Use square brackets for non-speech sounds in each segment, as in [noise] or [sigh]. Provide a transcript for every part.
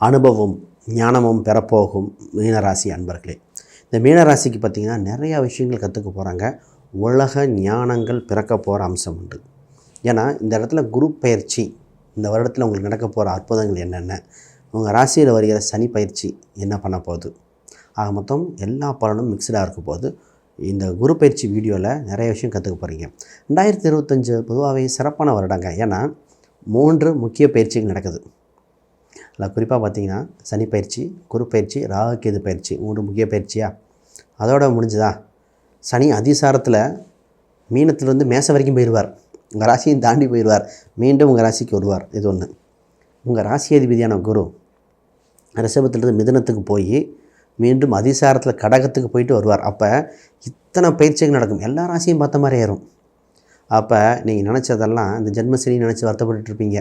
அனுபவம் ஞானமும் பெறப்போகும் மீனராசி அன்பர்களே. இந்த மீனராசிக்கு பார்த்திங்கன்னா நிறையா விஷயங்கள் கற்றுக்க போகிறாங்க உலக ஞானங்கள் பிறக்க போகிற அம்சம் உண்டு. ஏன்னா இந்த இடத்துல குரு பயிற்சி இந்த வருடத்தில் உங்களுக்கு நடக்க போகிற அற்புதங்கள் என்னென்ன? உங்கள் ராசியில் வருகிற சனி பயிற்சி என்ன பண்ண போகுது? ஆக மொத்தம் எல்லா பலனும் மிக்சடாக இருக்க போது இந்த குரு பயிற்சி வீடியோவில் நிறைய விஷயம் கற்றுக்க போகிறீங்க ரெண்டாயிரத்தி இருபத்தஞ்சு பொதுவாகவே சிறப்பான வருடங்க. ஏன்னா மூன்று முக்கிய பயிற்சிகள் நடக்குது. அதில் குறிப்பாக பார்த்தீங்கன்னா சனி பயிற்சி குரு பயிற்சி ராகுக்கேது பயிற்சி மூணு முக்கிய பயிற்சியா? அதோட முடிஞ்சுதா? சனி அதிசாரத்தில் மீனத்திலிருந்து மேச வரைக்கும் போயிடுவார். உங்கள் ராசியும் தாண்டி போயிடுவார். மீண்டும் உங்கள் ராசிக்கு வருவார். இது ஒன்று உங்கள் ராசி அதிபதியான குரு ரிஷபத்திலிருந்து மிதனத்துக்கு போய் மீண்டும் அதிசாரத்தில் கடகத்துக்கு போயிட்டு வருவார். அப்போ இத்தனை பயிற்சிகள் நடக்கும். எல்லா ராசியும் பார்த்த மாதிரி ஏறும் அப்போ நீங்கள் நினச்சதெல்லாம் இந்த ஜென்மசனி நினச்சி வருத்தப்பட்டுட்டு இருப்பீங்க.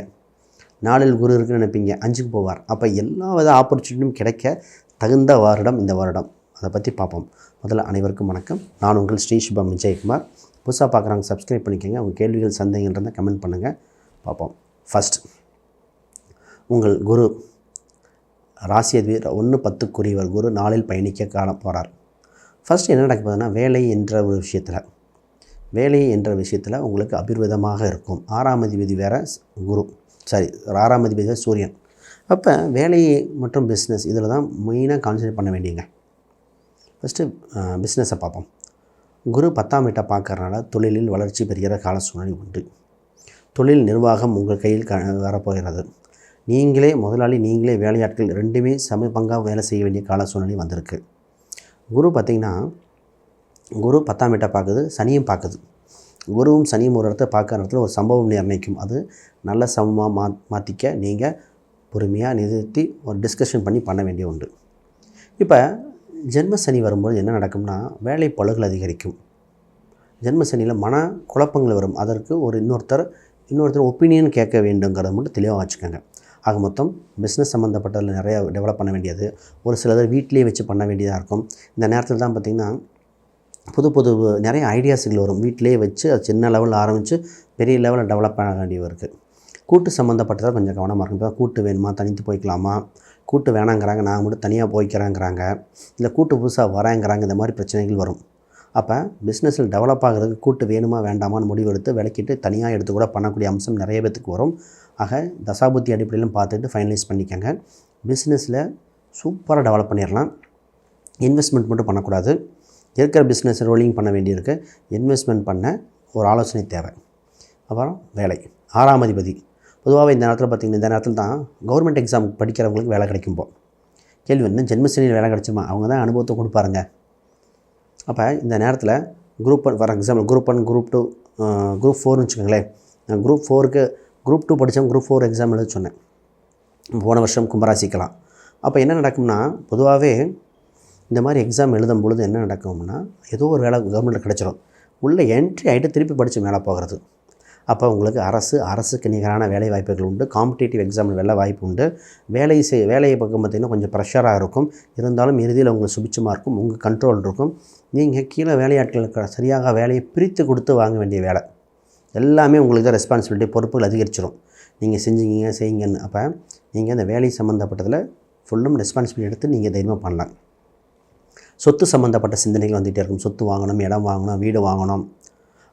நாளில் குரு இருக்குன்னு நினைப்பீங்க. அஞ்சுக்கு போவார். அப்போ எல்லா வித ஆப்பர்ச்சுனிட்டியும் கிடைக்க தகுந்த வருடம் இந்த வருடம். அதை பற்றி பார்ப்போம் முதல்ல அனைவருக்கும் வணக்கம். நான் உங்கள் ஸ்ரீ சுபம் விஜயகுமார். புதுசாக பார்க்குறாங்க சப்ஸ்கிரைப் பண்ணிக்கோங்க. உங்கள் கேள்விகள் சந்தேகங்கள் இருந்தால் கமெண்ட் பண்ணுங்கள் பார்ப்போம் ஃபஸ்ட் உங்கள் குரு ராசி அதிபதி ஒன்று பத்துக்குரியவர். குரு நாளில் பயணிக்க காண போகிறார் ஃபஸ்ட் என்ன நடக்க போகுதுன்னா வேலை என்ற ஒரு விஷயத்தில் வேலை என்ற விஷயத்தில் உங்களுக்கு அபிர்விதமாக இருக்கும். ஆறாம் அதிபதி வேறு குரு. சாரி ஆறாம் அதிபதி சூரியன். அப்போ வேலை மற்றும் பிஸ்னஸ் இதில் தான் மெயினாக கான்சன்ட்ரேட் பண்ண வேண்டியங்க. ஃபஸ்ட்டு பிஸ்னஸை பார்ப்போம். குரு பத்தாம் வீட்டை பார்க்கறனால தொழிலில் வளர்ச்சி பெறுகிற கால சூழ்நிலை உண்டு. தொழில் நிர்வாகம் உங்கள் கையில் க வரப்போகிறது. நீங்களே முதலாளி நீங்களே வேலையாட்கள் ரெண்டுமே சம பங்காக வேலை செய்ய வேண்டிய கால சூழ்நிலை வந்திருக்கு. குரு பார்த்திங்கன்னா குரு பத்தாம் வீட்டை பார்க்குது சனியும் பார்க்குது. குருவும் சனியும் ஒரு இடத்த பார்க்குற இடத்துல ஒரு சம்பவம் நிர்ணயிக்கும் அது நல்ல சமமாக மா மாற்றிக்க நீங்கள் பொறுமையாக நிறுத்தி ஒரு டிஸ்கஷன் பண்ணி பண்ண வேண்டிய உண்டு இப்போ ஜென்ம சனி வரும்போது என்ன நடக்கும்னா வேலை பழுகள் அதிகரிக்கும். ஜென்ம சனியில் மன குழப்பங்கள் வரும். அதற்கு ஒரு இன்னொருத்தர் இன்னொருத்தர் ஒப்பீனியன் கேட்க வேண்டுங்கிறத மட்டும் தெளிவாக வச்சுக்கோங்க. ஆக மொத்தம் பிஸ்னஸ் சம்மந்தப்பட்டதில் நிறையா டெவலப் பண்ண வேண்டியது. ஒரு சிலது வீட்டிலேயே வச்சு பண்ண வேண்டியதாக இருக்கும். இந்த நேரத்தில் தான் பார்த்திங்கன்னா புது புது நிறைய ஐடியாஸுகள் வரும். வீட்டிலே வச்சு அது சின்ன லெவலில் ஆரம்பித்து பெரிய லெவலில் டெவலப் பண்ண வேண்டியது இருக்குது கூட்டு சம்மந்தப்பட்டதாக கொஞ்சம் கவனமாக இருக்கும் இப்போ கூட்டு வேணுமா? தனித்து போய்க்கலாமா? கூட்டு வேணாங்கிறாங்க. நான் மட்டும் தனியாக போய்க்கிறேங்கிறாங்க. இல்லை கூட்டு புதுசாக வரேங்கிறாங்க. இந்த மாதிரி பிரச்சனைகள் வரும். அப்போ பிஸ்னஸில் டெவலப் ஆகிறதுக்கு கூட்டு வேணுமா? வேண்டாமான்னு முடிவெடுத்து விளக்கிட்டு தனியாக எடுத்து கூட பண்ணக்கூடிய அம்சம் நிறைய பேத்துக்கு வரும். ஆக தசாபுத்தி அடிப்படையிலும் பார்த்துட்டு ஃபைனலைஸ் பண்ணிக்கோங்க. பிஸ்னஸில் சூப்பராக டெவலப் பண்ணிடலாம் இன்வெஸ்ட்மெண்ட் மட்டும் பண்ணக்கூடாது. இருக்கிற பிஸ்னஸ் ரோலிங் பண்ண வேண்டியிருக்கு. இன்வெஸ்ட்மெண்ட் பண்ண ஒரு ஆலோசனை தேவை. அப்புறம் வேலை. ஆறாம் அதிபதி. பொதுவாகவே இந்த நேரத்தில் பார்த்திங்கன்னா இந்த நேரத்தில் தான் கவர்மெண்ட் எக்ஸாம் படிக்கிறவங்களுக்கு வேலை கிடைக்கும் போ கேள்வி என்ன? ஜென்மசனியில் வேலை கிடைச்சுமா? அவங்க தான் அனுபவத்தை கொடுப்பாருங்க. அப்போ இந்த நேரத்தில் group one for example group one group two group ஃபோர்னு வச்சுக்கோங்களேன். நான் குரூப் ஃபோருக்கு குரூப் டூ படித்தவங்க குரூப் ஃபோர் எக்ஸாம் எழுத சொன்னேன். போன வருஷம் கும்பராசிக்கலாம். அப்போ என்ன நடக்கும்னா பொதுவாகவே இந்த மாதிரி எக்ஸாம் எழுதும் பொழுது என்ன நடக்கும்னா ஏதோ ஒரு வேலை கவர்மெண்ட்டில் கிடச்சிரும். உள்ளே என்ட்ரி ஆகிட்டு திருப்பி படித்து மேலே போகிறது. அப்போ உங்களுக்கு அரசு அரசுக்கு நிகரான வேலை வாய்ப்புகள் உண்டு. காம்படிட்டிவ் எக்ஸாமில் வேலை வாய்ப்பு உண்டு. வேலை செய் வேலையை பக்கம் பார்த்திங்கன்னா கொஞ்சம் ப்ரெஷராக இருக்கும். இருந்தாலும் இறுதியில் உங்களுக்கு சுபிச்சமாக இருக்கும். உங்கள் கண்ட்ரோல் இருக்கும். நீங்கள் கீழே வேலையாட்களுக்கு சரியாக வேலையை பிரித்து கொடுத்து வாங்க வேண்டிய வேலை. எல்லாமே உங்களுக்கு தான் ரெஸ்பான்சிபிலிட்டி பொறுப்புகள் அதிகரிச்சிடும் நீங்கள் செஞ்சீங்க செய்யுங்கன்னு. அப்போ நீங்கள் அந்த வேலை சம்மந்தப்பட்டதில் ஃபுல்லும் ரெஸ்பான்சிபிலிட்டி எடுத்து நீங்கள் தைரியமாக பண்ணலாம். சொத்து சம்மந்தப்பட்ட சிந்தனைகள் வந்துகிட்டே இருக்கும். சொத்து வாங்கணும் இடம் வாங்கணும் வீடு வாங்கணும்.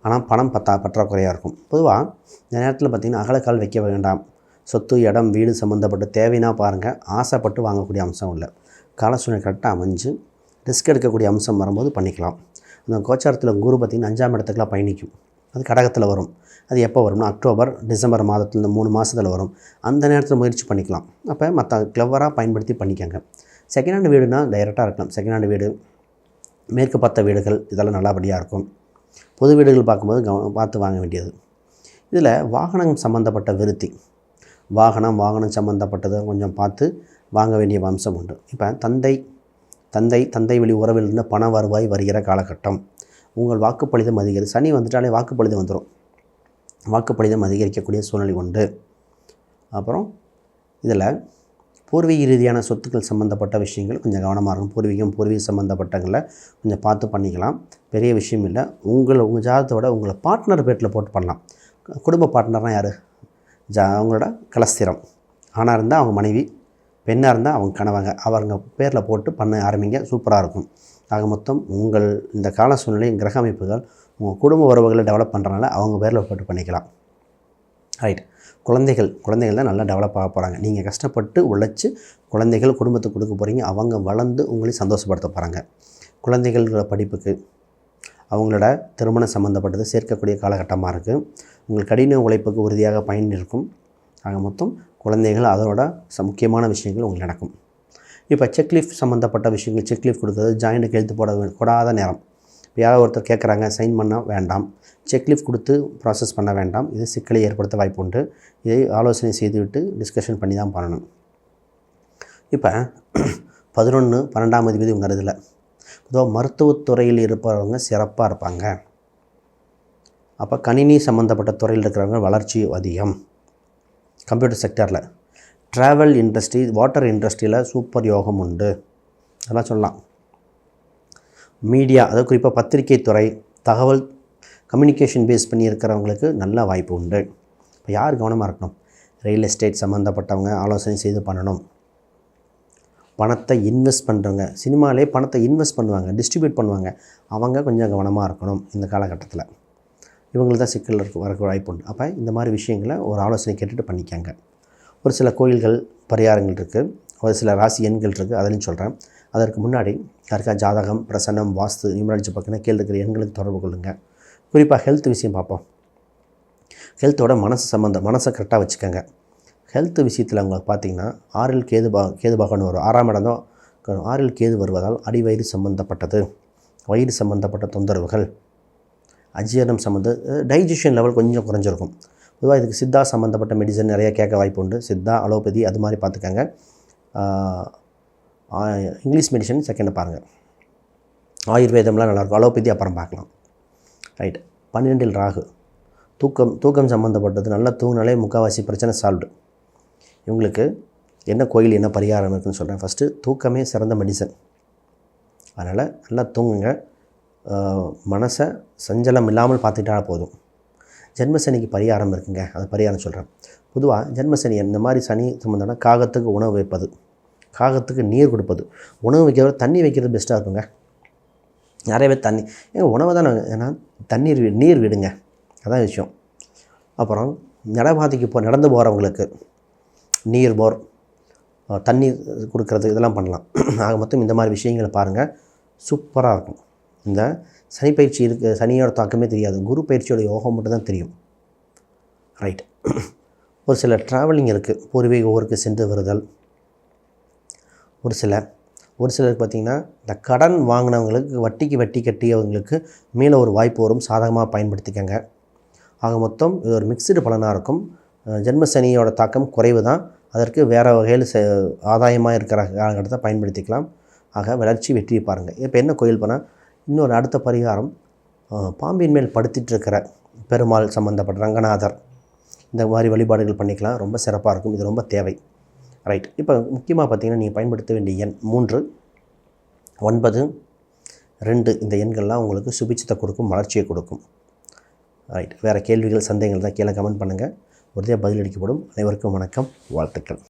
ஆனால் பணம் பத்தா பற்றாக்குறையாக இருக்கும். பொதுவாக இந்த நேரத்தில் பார்த்திங்கன்னா அகலக்கால் வைக்க வேண்டாம். சொத்து இடம் வீடு சம்மந்தப்பட்ட தேவைன்னா பாருங்கள் ஆசைப்பட்டு வாங்கக்கூடிய அம்சம் இல்லை. கால சூழ்நிலை கரெக்டாக அமைஞ்சு ரிஸ்க் எடுக்கக்கூடிய அம்சம் வரும்போது பண்ணிக்கலாம். அந்த கோச்சாரத்தில் குரு பார்த்திங்கன்னா அஞ்சாம் இடத்துக்குலாம் பயணிக்கும். அது கடகத்தில் வரும். அது எப்போ வரும்னா அக்டோபர் டிசம்பர் மாதத்தில் இந்த மூணு மாதத்தில் வரும். அந்த நேரத்தில் முயற்சி பண்ணிக்கலாம். அப்போ மற்ற க்ளவராக பயன்படுத்தி பண்ணிக்கங்க. செகண்ட் ஹேண்ட் வீடுனா டைரெக்டாக இருக்கலாம். செகண்ட் ஹேண்ட் வீடு மேற்கு பார்த்த வீடுகள் இதெல்லாம் நல்லபடியாக இருக்கும். பொது வீடுகள் பார்க்கும்போது கவ பார்த்து வாங்க வேண்டியது. இதில் வாகனம் சம்மந்தப்பட்ட விருத்தி. வாகனம் வாகனம் சம்மந்தப்பட்டதை கொஞ்சம் பார்த்து வாங்க வேண்டிய அம்சம் உண்டு. இப்போ தந்தை தந்தை தந்தை வழி உறவிலிருந்து பண வருவாய் வருகிற காலகட்டம். உங்கள் வாக்குப்பளிதம் அதிகரி சனி வந்துட்டாலே வாக்குப்பளிதம் வந்துடும் வாக்குப்பளிதம் அதிகரிக்கக்கூடிய சூழ்நிலை உண்டு. அப்புறம் இதில் பூர்வீக ரீதியான சொத்துக்கள் சம்மந்தப்பட்ட விஷயங்கள் கொஞ்சம் கவனமாக இருக்கும். பூர்வீகம் பூர்வீக சம்மந்தப்பட்டங்களை கொஞ்சம் பார்த்து பண்ணிக்கலாம். பெரிய விஷயம் இல்லை. உங்களை உங்கள் ஜாதகத்தை விட உங்களை பார்ட்னர் பேட்டில் போட்டு பண்ணலாம். குடும்ப பார்ட்னர்னால் யார்? ஜா அவங்களோட கலஸ்திரம். ஆணாக இருந்தால் அவங்க மனைவி பெண்ணாக இருந்தால் அவங்க கணவங்க. அவங்க பேரில் போட்டு பண்ண ஆரம்பிங்க. சூப்பராக இருக்கும். ஆக மொத்தம் உங்கள் இந்த கால சூழ்நிலை கிரக அமைப்புகள் உங்கள் குடும்ப உறவுகளை டெவலப் பண்ணுறனால அவங்க பேரில் போட்டு பண்ணிக்கலாம். ரைட் குழந்தைகள் குழந்தைகள் தான் நல்லா டெவலப் ஆக போகிறாங்க நீங்கள் கஷ்டப்பட்டு உழைச்சி குழந்தைகள் குடும்பத்துக்கு கொடுக்க போகிறீங்க அவங்க வளர்ந்து உங்களையும் சந்தோஷப்படுத்த போகிறாங்க குழந்தைகளோட படிப்புக்கு அவங்களோட திருமணம் சம்மந்தப்பட்டது சேர்க்கக்கூடிய காலகட்டமாக இருக்குது உங்கள் கடின உழைப்புக்கு உறுதியாக பயன் இருக்கும். ஆக மொத்தம் குழந்தைகள் அதோட ச முக்கியமான விஷயங்கள் உங்களுக்கு நடக்கும். இப்போ செக்லீஃப் சம்மந்தப்பட்ட விஷயங்கள் செக்லீஃப் கொடுக்குறது ஜாயிண்ட்டுக்கு எழுத்து போட கூடாத நேரம். இப்போ யாராவது ஒருத்தர் கேட்குறாங்க சைன் பண்ண வேண்டாம். செக்லீஃப் கொடுத்து ப்ராசஸ் பண்ண வேண்டாம். இது சிக்கலை ஏற்படுத்த வாய்ப்பு உண்டு. இதை ஆலோசனை செய்துவிட்டு டிஸ்கஷன் பண்ணி தான் பண்ணணும். இப்போ பதினொன்று பன்னெண்டாம் அதிபதி உங்கள் இதில் பொதுவாக மருத்துவத்துறையில் இருப்பவங்க சிறப்பாக இருப்பாங்க. அப்போ கணினி சம்மந்தப்பட்ட துறையில் இருக்கிறவங்க வளர்ச்சி அதிகம். கம்ப்யூட்டர் செக்டரில் ட்ராவல் இண்டஸ்ட்ரி வாட்டர் இண்டஸ்ட்ரியில் சூப்பர் யோகம் உண்டு. அதெல்லாம் சொல்லலாம். மீடியா அதாவது குறிப்பாக பத்திரிகை துறை தகவல் கம்யூனிகேஷன் பேஸ் பண்ணி இருக்கிறவங்களுக்கு நல்ல வாய்ப்பு உண்டு. இப்போ யார் கவனமாக இருக்கணும்? ரியல் எஸ்டேட் சம்மந்தப்பட்டவங்க ஆலோசனை செய்து பண்ணணும். பணத்தை இன்வெஸ்ட் பண்ணுறவங்க சினிமாலே பணத்தை இன்வெஸ்ட் பண்ணுவாங்க டிஸ்ட்ரிபியூட் பண்ணுவாங்க. அவங்க கொஞ்சம் கவனமாக இருக்கணும் இந்த காலகட்டத்தில். இவங்களுக்கு தான் சிக்கல் இருக்க வரக்கு வாய்ப்பு உண்டு. அப்போ இந்த மாதிரி விஷயங்களை ஒரு ஆலோசனை கேட்டுட்டு பண்ணிக்கங்க. ஒரு சில கோயில்கள் பரிகாரங்கள் இருக்குது ஒரு சில ராசி எண்கள் இருக்குது அதுலையும் சொல்கிறேன் அதற்கு முன்னாடி யாருக்கா ஜாதகம் பிரசன்னம் வாஸ்து நியூமராலஜி பக்கம் கீழே இருக்கிற எண்களுக்கு தொடர்பு கொள்ளுங்கள் குறிப்பாக ஹெல்த் விஷயம் பார்ப்போம். ஹெல்த்தோட மனசு சம்மந்தம் மனசை கரெக்டாக வச்சுக்கோங்க. ஹெல்த் விஷயத்தில் உங்களுக்கு பார்த்தீங்கன்னா ஆறில் கேது பா கேது பகவான் வரும் ஆறாம் இடம் தான் ஆறில் கேது வருவதால் அடிவயிறு சம்மந்தப்பட்டது வயிறு சம்மந்தப்பட்ட தொந்தரவுகள். அஜீரணம் சம்மந்த டைஜஷன் லெவல் கொஞ்சம் குறைஞ்சிருக்கும். பொதுவாக இதுக்கு சித்தா சம்மந்தப்பட்ட மெடிசன் நிறைய கேட்க வாய்ப்பு உண்டு. சித்தா அலோபதி அது மாதிரி பார்த்துக்கங்க. இங்கிலீஷ் மெடிசன் செகண்டை பாருங்கள் ஆயுர்வேதம்லாம் நல்லாயிருக்கும். அலோபதி அப்புறம் பார்க்கலாம். ரைட் பன்னிரெண்டில் ராகு. தூக்கம் தூக்கம் சம்மந்தப்பட்டது நல்லா தூங்கினாலே முக்கால்வாசி பிரச்சனை சால்வ்டு இவங்களுக்கு என்ன கோயில் என்ன பரிகாரம் இருக்குன்னு சொல்கிறேன் ஃபஸ்ட்டு தூக்கமே சிறந்த மெடிசன் அதனால் நல்லா தூங்குங்க. மனசை சஞ்சலம் இல்லாமல் பார்த்துக்கிட்டா போதும். ஜென்மசனிக்கு பரிகாரம் இருக்குங்க. அது பரிகாரம் சொல்கிறேன் பொதுவாக ஜென்மசனி இந்த மாதிரி சனி சம்மந்தம்னா காகத்துக்கு உணவு வைப்பது. காகத்துக்கு நீர் கொடுப்பது. உணவு வைக்கிறத தண்ணி வைக்கிறது பெஸ்ட்டாக இருக்குங்க. நிறைய பேர் தண்ணி ஏங்க உணவை தான் ஏன்னா தண்ணீர் நீர் விடுங்க. அதான் விஷயம். அப்புறம் நடைபாதைக்கு போ நடந்து போகிறவங்களுக்கு நீர் போர் தண்ணீர் கொடுக்கறது இதெல்லாம் பண்ணலாம். [clears throat] ஆக மொத்தம் இந்த மாதிரி விஷயங்களை பாருங்கள் சூப்பராக இருக்கும். இந்த சனி பயிற்சி இருக்கு சனியோட தாக்கமே தெரியாது. குரு பயிற்சியோட யோகம் மட்டும் தான் தெரியும். ரைட் [clears throat] ஒரு சில ட்ராவலிங் இருக்குது பூர்வீக ஊருக்கு சென்று வருதல். ஒரு சில ஒரு சிலருக்கு பார்த்திங்கன்னா இந்த கடன் வாங்கினவங்களுக்கு வட்டிக்கு வட்டி கட்டியவங்களுக்கு மேலே ஒரு வாய்ப்பு வரும் சாதகமாக பயன்படுத்திக்கங்க. ஆக மொத்தம் இது ஒரு மிக்சடு பலனாக இருக்கும். ஜென்மசனியோட ஜென்ம சனியோட தாக்கம் குறைவு தான். அதற்கு வேறு வகையில் செ ஆதாயமாக இருக்கிற காலகட்டத்தை பயன்படுத்திக்கலாம். ஆக வளர்ச்சி வெற்றி பாருங்கள். இப்போ என்ன கோயில் போனால் இன்னொரு அடுத்த பரிகாரம் பாம்பின் மேல் படுத்திட்டு இருக்கிற பெருமாள் சம்மந்தப்பட்ட ரங்கநாதர். இந்த மாதிரி வழிபாடுகள் பண்ணிக்கலாம். ரொம்ப சிறப்பாக இருக்கும். இது ரொம்ப தேவை. ரைட் இப்போ முக்கியமாக பார்த்தீங்கன்னா நீங்கள் பயன்படுத்த வேண்டிய எண் மூன்று. ஒன்பது ரெண்டு இந்த எண்கள்லாம் உங்களுக்கு சுபிச்சத்தை கொடுக்கும் வளர்ச்சியை கொடுக்கும். ரைட் வேறு கேள்விகள் சந்தேகங்கள் தான் கீழே கமெண்ட் பண்ணுங்கள் உறுதியாக பதிலளிக்கப்படும் அனைவருக்கும் வணக்கம். வாழ்த்துக்கள்.